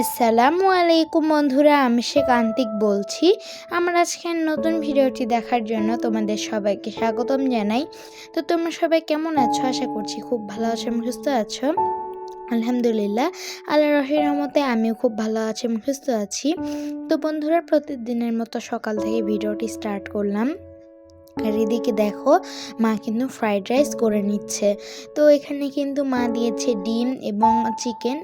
আসসালামু আলাইকুম বন্ধুরা, আমি শেখ আন্তিক বলছি। আমার আজকের নতুন ভিডিওটি দেখার জন্য তোমাদের সবাইকে স্বাগতম জানাই। তো তোমরা সবাই কেমন আছো? আশা করছি খুব ভালো আছো এবং সুস্থ আছো। আলহামদুলিল্লাহ, আল্লাহ রহির রহমতে আমিও খুব ভালো আছি এবং সুস্থ আছি। তো বন্ধুরা, প্রতিদিনের মতো সকাল থেকে ভিডিওটি স্টার্ট করলাম। আর এদিকে দেখো মা কিন্তু ফ্রাইড রাইস করে নিচ্ছে। তো এখানে কিন্তু মা দিয়েছে ডিম এবং চিকেন।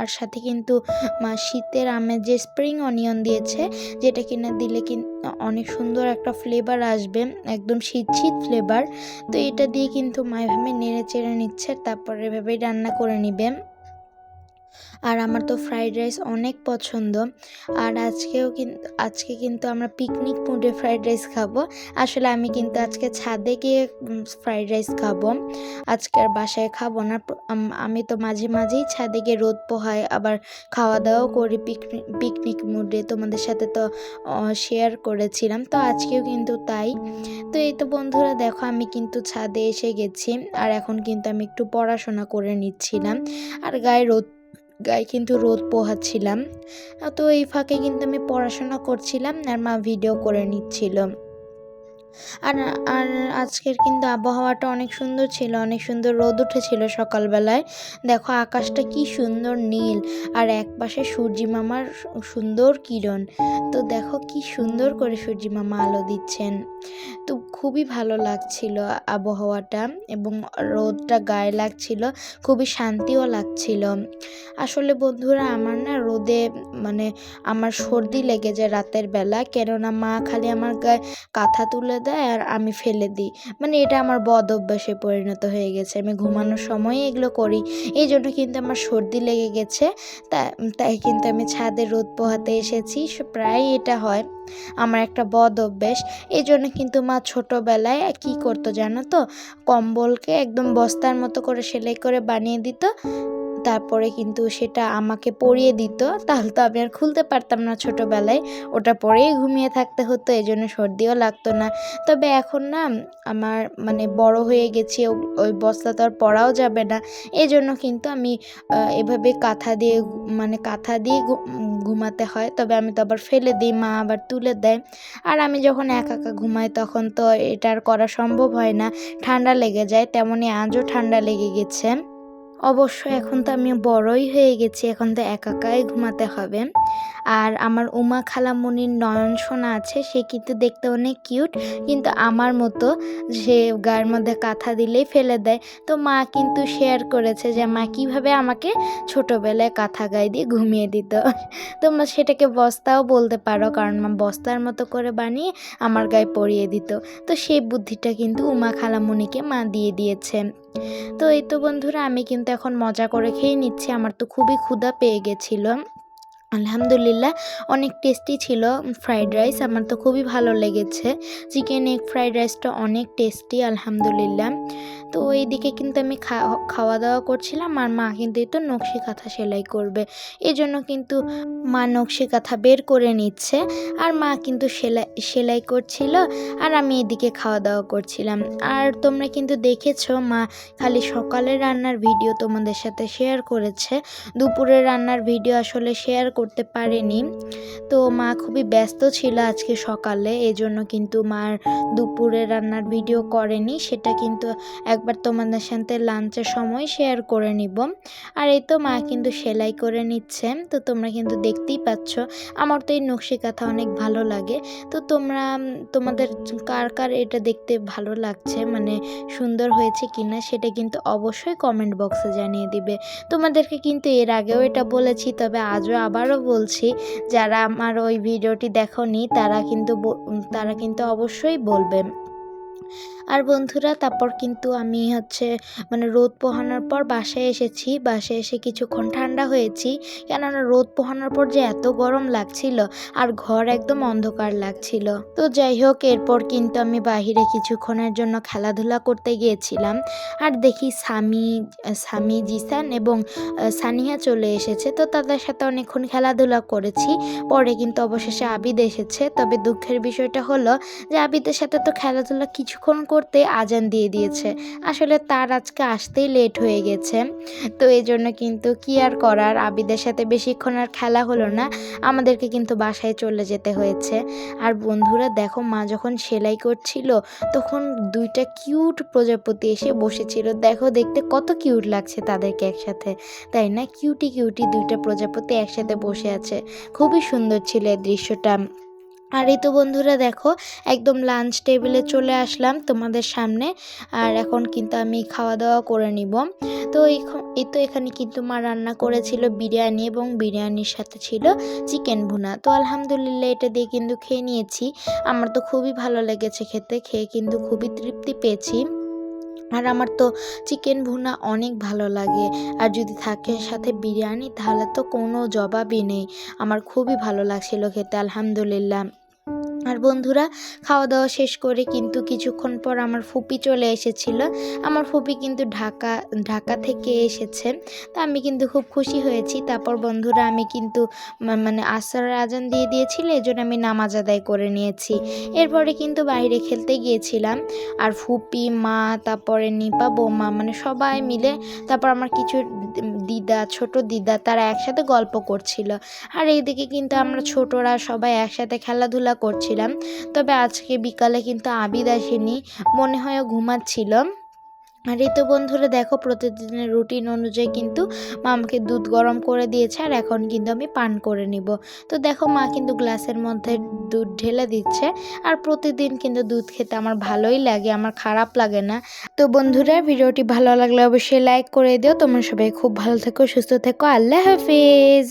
আর সাথে কিন্তু মা শীতের আমের যে স্প্রিং অনিয়ন দিয়েছে, যেটা কিনা দিলে কিন্তু অনেক সুন্দর একটা ফ্লেভার আসবে, একদম শীত শীত ফ্লেভার। তো এটা দিয়ে কিন্তু মা এভাবে নেড়ে চেড়ে নিচ্ছে, তারপরে এভাবেই রান্না করে নিবে। আর আমার তো ফ্রাইড রাইস অনেক পছন্দ। আর আজকেও কিন্তু আজকে কিন্তু আমরা পিকনিক মুডে ফ্রাইড রাইস খাব। আসলে আমি কিন্তু আজকে ছাদে গিয়ে ফ্রাইড রাইস খাব। আজকে আর বাসায় খাব না। আমি তো মাঝে মাঝেই ছাদে গিয়ে রোদ পোহাই, আবার খাওয়া দাওয়াও করি পিকনিক পিকনিক মুডে তোমাদের সাথে তো শেয়ার করেছিলাম। তো আজকেও কিন্তু তাই। তো এই তো বন্ধুরা, দেখো আমি কিন্তু ছাদে এসে গেছি। আর এখন কিন্তু আমি একটু পড়াশোনা করে নিচ্ছিলাম। আর গায়ে রোদ গায়ে কিন্তু রোদ পোহাচ্ছিলাম। তো এই ফাঁকে কিন্তু আমি পড়াশোনা করছিলাম আর মা ভিডিও করে নিচ্ছিল। আর আর আজকের কিন্তু আবহাওয়াটা অনেক সুন্দর ছিল, অনেক সুন্দর রোদ উঠেছিল সকালবেলায়। দেখো আকাশটা কি সুন্দর নীল, আর এক পাশে সূর্যি মামার সুন্দর কিরণ। তো দেখো কি সুন্দর করে সূর্যি মামা আলো দিচ্ছেন। তো খুবই ভালো লাগছিল আবহাওয়াটা, এবং রোদটা গায়ে লাগছিল, খুবই শান্তিও লাগছিল। আসলে বন্ধুরা, আমার না রোদে মানে আমার সর্দি লেগে যায় রাতের বেলা, কেননা মা খালি আমার গায়ে কাঁথা তুলে দেয় আর আমি ফেলে দিই। মানে এটা আমার বদ অভ্যাসে পরিণত হয়ে গেছে। আমি ঘুমানোর সময় এগুলো করি। এই জন্য কিন্তু আমার সর্দি লেগে গেছে। তাই কিন্তু আমি ছাদে রোদ পোহাতে এসেছি। প্রায় এটা হয় আমার একটা বদ অভ্যেস। এই জন্য কিন্তু মা ছোটোবেলায় কী করতো জানো তো? কম্বলকে একদম বস্তার মতো করে সেলাই করে বানিয়ে দিত। তারপরে কিন্তু সেটা আমাকে পরিয়ে দিত। তাহলে তো আমি আর খুলতে পারতাম না ছোটোবেলায়। ওটা পরেই ঘুমিয়ে থাকতে হতো এই জন্য সর্দিও লাগতো না। তবে এখন না আমার মানে বড় হয়ে গেছি ওই বস্তা তো আর পরাও যাবে না। এই জন্য কিন্তু আমি এভাবে কাঁথা দিয়ে মানে কাঁথা দিয়ে ঘুমাতে হয়। তবে আমি তো আবার ফেলে দিই, মা আবার তুলে দেয়। আর আমি যখন একা একা ঘুমাই তখন তো এটা আর করা সম্ভব হয় না। ঠান্ডা লেগে যায় তেমনই আজও ঠান্ডা লেগে গেছে। অবশ্য এখন তো আমি বড়ই হয়ে গেছি এখন তো একাকাই ঘুমাতে হবে। আর আমার উমা খালামণির নয়ন সোনা আছে, সে কিন্তু দেখতে অনেক কিউট কিন্তু আমার মতো সে গায়ের মধ্যে কাঁথা দিলেই ফেলে দেয়। তো মা কিন্তু শেয়ার করেছে যে, মা, কীভাবে আমাকে ছোটোবেলায় কাঁথা গায়ে দিয়ে ঘুমিয়ে দিত? তোমরা সেটাকে বস্তাও বলতে পারো, কারণ মা বস্তার মতো করে বানিয়ে আমার গায়ে পরিয়ে দিত। তো সেই বুদ্ধিটা কিন্তু উমা খালামণিকে মা দিয়ে দিয়েছে। তো এই তো বন্ধুরা, আমি কিন্তু এখন মজা করে খেয়ে নিচ্ছি, আমার তো খুবই ক্ষুধা পেয়ে গেছিল। আলহামদুলিল্লাহ, অনেক টেস্টি ছিল ফ্রাইড রাইস আমার তো খুবই ভালো লেগেছে। চিকেন এগ ফ্রাইড রাইসটা অনেক টেস্টি আলহামদুলিল্লাহ। তো এইদিকে কিন্তু আমি খাওয়া দাওয়া করছিলাম, আর মা কিন্তু তো নকশি কাঁথা সেলাই করবে। এই জন্য কিন্তু মা নকশি কাঁথা বের করে নিচ্ছে, আর মা কিন্তু সেলাই সেলাই করছিল, আর আমি এদিকে খাওয়া দাওয়া করছিলাম। আর তোমরা কিন্তু দেখেছ, মা খালি সকালের রান্নার ভিডিও তোমাদের সাথে শেয়ার করেছে। দুপুরের রান্নার ভিডিও আসলে শেয়ার করতে পারেনি। তো মা খুবই ব্যস্ত ছিল আজকে সকালে, এজন্য কিন্তু মার দুপুরে রান্নার ভিডিও করেনি। সেটা কিন্তু একবার তোমাদের সাথে লাঞ্চের সময় শেয়ার করে নিব। আর এই তো মা কিন্তু সেলাই করে নিচ্ছে। তো তোমরা কিন্তু দেখতেই পাচ্ছ, আমার তো এই নকশি কাঁথা অনেক ভালো লাগে। তো তোমরা, তোমাদের কার কার এটা দেখতে ভালো লাগছে মানে সুন্দর হয়েছে কিনা, সেটা কিন্তু অবশ্যই কমেন্ট বক্সে জানিয়ে দিবে। তোমাদেরকে কিন্তু এর আগেও এটা বলেছি, তবে আজও আবার আবারও বলছি যারা আমার ওই ভিডিওটি দেখনি তারা কিন্তু তারা কিন্তু অবশ্যই বলবে। আর বন্ধুরা, তারপর কিন্তু আমি হচ্ছে মানে রোদ পোহানোর পর বাসায় এসেছি। বাসায় এসে কিছুক্ষণ ঠান্ডা হয়েছি। কেননা রোদ পোহানোর পর যে এত গরম লাগছিল আর ঘর একদম অন্ধকার লাগছিল। তো যাই হোক, এরপর কিন্তু আমি বাহিরে কিছুক্ষণের জন্য খেলাধুলা করতে গিয়েছিলাম। আর দেখি স্বামী স্বামী জিসান এবং সানিয়া চলে এসেছে। তো তাদের সাথে অনেকক্ষণ খেলাধুলা করেছি। পরে কিন্তু অবশেষে আবিদ এসেছে। তবে দুঃখের বিষয়টা হলো যে আবিদের সাথে তো খেলাধুলা কিছুক্ষণ করতে আজান দিয়ে দিয়েছে। আসলে তার আজকে আসতেই লেট হয়ে গেছে। তো এই জন্য কিন্তু কি আর করার? আবিদের সাথে বেশিক্ষণ আর খেলা হলো না। আমাদেরকে কিন্তু বাসায় চলে যেতে হয়েছে। আর বন্ধুরা, দেখো, মা যখন সেলাই করছিল, তখন দুইটা কিউট প্রজাপতি এসে বসেছিল। দেখো, দেখতে কত কিউট লাগছে তাদেরকে একসাথে। তাই না? কিউটি কিউটি দুইটা প্রজাপতি একসাথে বসে আছে। খুবই সুন্দর ছিল এই দৃশ্যটা। আর এই তো বন্ধুরা দেখো, একদম লাঞ্চ টেবিলে চলে আসলাম তোমাদের সামনে। আর এখন কিন্তু আমি খাওয়া দাওয়া করে নিব। তো এই তো এখানে কিন্তু মা রান্না করেছিল বিরিয়ানি এবং বিরিয়ানির সাথে ছিল চিকেন ভুনা। তো আলহামদুলিল্লাহ এটা দিয়ে কিন্তু খেয়ে নিয়েছি। আমার তো খুবই ভালো লেগেছে খেতে, খেয়ে কিন্তু খুবই তৃপ্তি পেয়েছি। আর আমার তো চিকেন ভুনা অনেক ভালো লাগে। আর যদি থাকে সাথে বিরিয়ানি, তাহলে তো কোনো জবাবই নেই। আমার খুবই ভালো লাগছিল খেতে, আলহামদুলিল্লাহ। আর বন্ধুরা খাওয়া দাওয়া শেষ করে কিন্তু কিছুক্ষণ পর আমার ফুপি চলে এসেছিল। আমার ফুপি কিন্তু ঢাকা ঢাকা থেকে এসেছে। তা আমি কিন্তু খুব খুশি হয়েছি। তারপর বন্ধুরা, আমি কিন্তু মানে আসরের আজান দিয়ে দিয়েছিল জন্য আমি নামাজ আদায় করে নিয়েছি। এরপরে কিন্তু বাইরে খেলতে গিয়েছিলাম। আর ফুপি, মা, তারপরে নিপা, বৌমা মানে সবাই মিলে, তারপর আমার কিছু দিদা, ছোট দিদা, তারা একসাথে গল্প করছিল। আর এইদিকে কিন্তু আমরা ছোটরা সবাই একসাথে খেলাধুলা করছিলাম তবে আজকে বিকালে কিন্তু আবিদ আসেনি, মনে হয় ঘুমাচ্ছিল। আর এই তো বন্ধুরা, দেখো প্রতিদিনের রুটিন অনুযায়ী কিন্তু মা আমাকে দুধ গরম করে দিয়েছে আর এখন কিন্তু আমি পান করে নিব। তো দেখো মা কিন্তু গ্লাসের মধ্যে দুধ ঢেলে দিচ্ছে আর প্রতিদিন কিন্তু দুধ খেতে আমার ভালোই লাগে, আমার খারাপ লাগে না। তো বন্ধুরা, ভিডিওটি ভালো লাগলে অবশ্যই লাইক করে দিও। তোমরা সবাই খুব ভালো থেকো, সুস্থ থেকো। আল্লাহ হাফিজ।